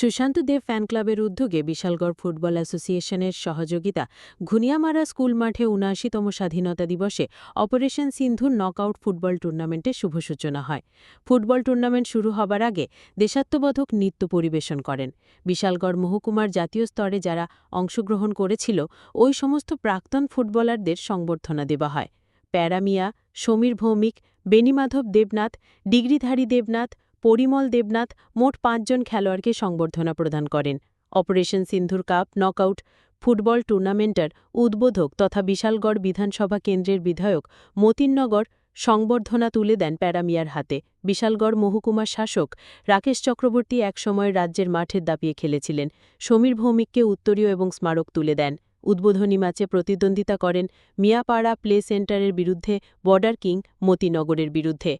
সুশান্ত দেব fan ক্লাবের উদ্যোগে Bishalgarh football অ্যাসোসিয়েশনের সহযোগিতা ঘুনিয়ামারা স্কুল মাঠে উনআশিতম স্বাধীনতা দিবসে অপারেশন সিন্ধুর নকআউট ফুটবল টুর্নামেন্টের শুভ সূচনা হয়। ফুটবল টুর্নামেন্ট শুরু হবার আগে দেশাত্মবোধক নৃত্য পরিবেশন করেন। বিশালগড় মহকুমার জাতীয় স্তরে যারা অংশগ্রহণ করেছিল, ওই সমস্ত প্রাক্তন ফুটবলারদের সংবর্ধনা দেওয়া হয়। প্যারামিয়া সমীর ভৌমিক বেনিমাধব দেবনাথ, ডিগ্রিধারী দেবনাথ পরিমল দেবনাথ মোট পাঁচজন খেলোয়াড়কে সংবর্ধনা প্রদান করেন। Operation Sindoor cup, knockout, football টুর্নামেন্টের উদ্বোধক তথা বিশালগড় বিধানসভা কেন্দ্রের বিধায়ক মতিননগর সংবর্ধনা তুলে দেন প্যারামিয়ার হাতে। বিশালগড় মহকুমার শাসক রাকেশ চক্রবর্তী একসময় রাজ্যের মাঠের দাপিয়ে খেলেছিলেন। সমীর ভৌমিককে উত্তরীয় এবং স্মারক তুলে দেন। উদ্বোধনী ম্যাচে প্রতিদ্বন্দ্বিতা করেন মিয়াপাড়া প্লে সেন্টারের বিরুদ্ধে বর্ডার কিং মতিনগরের বিরুদ্ধে।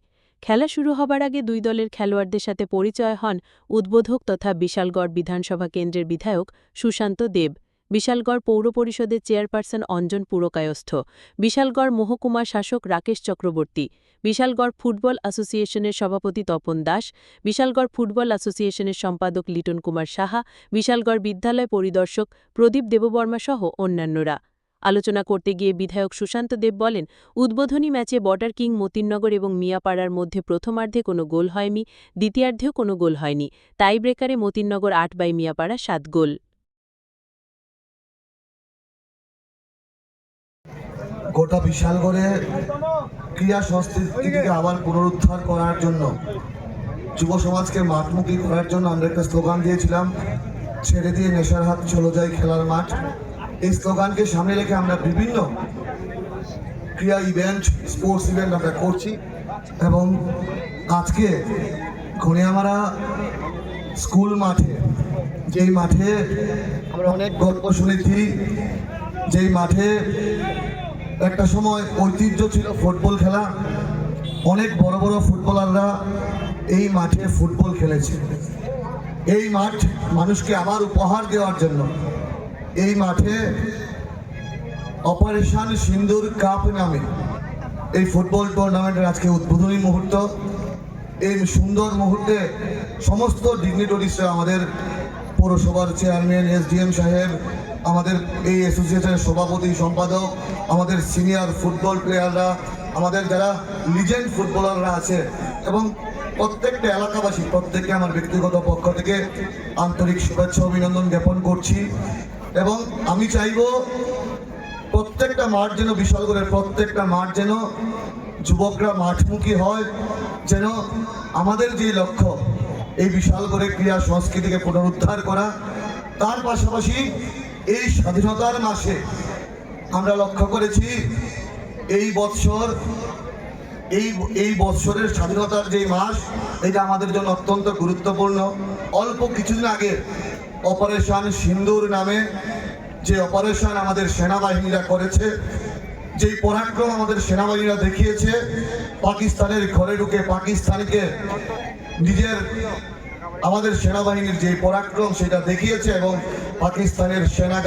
খেলা শুরু হবার আগে দুই দলের খেলোয়াড়দের সাথে পরিচয় হন উদ্বোধক তথা বিশালগড় বিধানসভা কেন্দ্রের বিধায়ক সুশান্ত দেব। বিশালগড় পৌর পরিষদের চেয়ারপারসন অঞ্জন পুরকায়স্থ। বিশালগড় মহকুমা শাসক রাকেশ চক্রবর্তী। বিশালগড় ফুটবল অ্যাসোসিয়েশনের সভাপতি তপন দাস। বিশালগড় ফুটবল অ্যাসোসিয়েশনের সম্পাদক লিটন কুমার সাহা। বিশালগড় বিদ্যালয় পরিদর্শক প্রদীপ দেববর্মা সহ অন্যান্যরা। আলোচনা করতে গিয়ে বিধায়ক সুশান্ত দেব বলেন, উদ্বোধনী ম্যাচে বর্ডার কিং মতিননগর এবং মিয়াপাড়ার মধ্যে প্রথমার্ধে কোনো গোল হয়নি, দ্বিতীয়ার্ধেও কোনো গোল হয়নি। টাই ব্রেকারে মতিননগর আট বাই মিয়াপাড়া সাত গোল। গোটা বিশালগড়ে ক্রীড়া সংস্কৃতিকে আবার পুনরুদ্ধার করার জন্য, যুব সমাজকে মাঠমুখী করার জন্য আমরা একটা স্লোগান দিয়েছিলাম, ছেড়ে দিয়ে নেশার হাত চলে যায় খেলার মাঠ। এই স্লোগানকে সামনে রেখে আমরা বিভিন্ন ক্রীড়া ইভেন্ট স্পোর্টস ইভেন্ট আমরা করছি এবং আজকে ঘনিয়ামারা স্কুল মাঠে, যেই মাঠে আমরা অনেক গল্প শুনেছি, যেই মাঠে একটা সময় ঐতিহ্য ছিল ফুটবল খেলা। অনেক বড় বড় ফুটবলাররা এই মাঠে ফুটবল খেলেছে। এই মাঠ মানুষকে আবার উপহার দেওয়ার জন্য এই মাঠে অপারেশন সিন্দুর কাপ নামে এই ফুটবল টুর্নামেন্টের আজকে উদ্বোধনী মুহূর্ত। এই সুন্দর মুহূর্তে সমস্ত ডিগনিটরিসরা আমাদের পৌরসভার চেয়ারম্যান এস এসডিএম সাহেব, আমাদের এই অ্যাসোসিয়েশনের সভাপতি, সম্পাদক, আমাদের সিনিয়র ফুটবল প্লেয়াররা আমাদের যারা লিজেন্ড ফুটবলাররা আছে এবং প্রত্যেকটা এলাকাবাসী, প্রত্যেককে আমার ব্যক্তিগত পক্ষ থেকে আন্তরিক শুভেচ্ছা, অভিনন্দন জ্ঞাপন করছি। এবং আমি চাইব প্রত্যেকটা মাঠ যেন বিশাল বিশালগড়ের প্রত্যেকটা মাঠ যেন যুবকরা মাঠমুখী হয়, যেন আমাদের যে লক্ষ্য, এই বিশালগড়ে ক্রীড়া সংস্কৃতিকে পুনরুদ্ধার করা, তার পাশাপাশি এই স্বাধীনতার মাসে আমরা লক্ষ্য করেছি এই বৎসর, এই এই বৎসরের স্বাধীনতার যে মাস, এটা আমাদের জন্য অত্যন্ত গুরুত্বপূর্ণ। অল্প কিছুদিন আগে অপারেশন সিন্দুর নামে যে অপারেশন আমাদের সেনাবাহিনীরা করেছে, যেই পরাক্রম আমাদের সেনাবাহিনীরা দেখিয়েছে, পাকিস্তানের ঘরে ঢুকে পাকিস্তানকে নিজের আমাদের সেনাবাহিনীর যে পরাক্রম সেটা দেখিয়েছে এবং পাকিস্তানের সেনা